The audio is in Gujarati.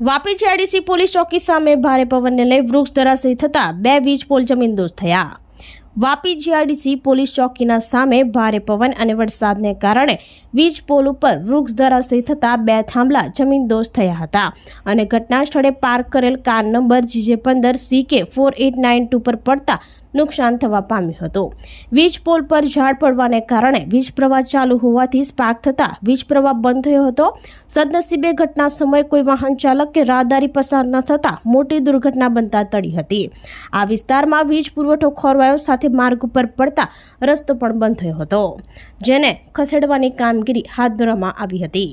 વાપી જીઆઈડીસી પોલીસ ચોકી સામે ભારે પવનને લઈ વૃક્ષ ધરાશયી થતા બે વીજ પોલ જમીનદોસ્ત થયા. વાપી જીઆરડીસી પોલીસ ચોકીના સામે ભારે પવન અને વરસાદને કારણે વીજ પોલ ઉપર વૃક્ષ ધરાશયી થતા બે થાંભલા જમીનદોસ્ત થયા હતા. અને ઘટના સ્થળે પાર્ક કરેલ કાર નંબર જીજે પંદર C K four eight nine two પર પડતા નુકસાન થવા પામ્યું હતું. વીજ પોલ પર ઝાડ પડવાને કારણે વીજ પ્રવાહ ચાલુ હોવાથી સ્પાર્ક થતાં વીજ પ્રવાહ બંધ થયો હતો. સદનસીબે ઘટના સમયે કોઈ વાહન ચાલક કે રાહદારી પસાર ન થતાં મોટી દુર્ઘટના બનતા ટળી હતી. આ વિસ્તારમાં વીજ પુરવઠો ખોરવાયો સાથે માર્ગ ઉપર પડતા રસ્તો પણ બંધ થયો હતો, જેને ખસેડવાની કામગીરી હાથ ધરવામાં આવી હતી.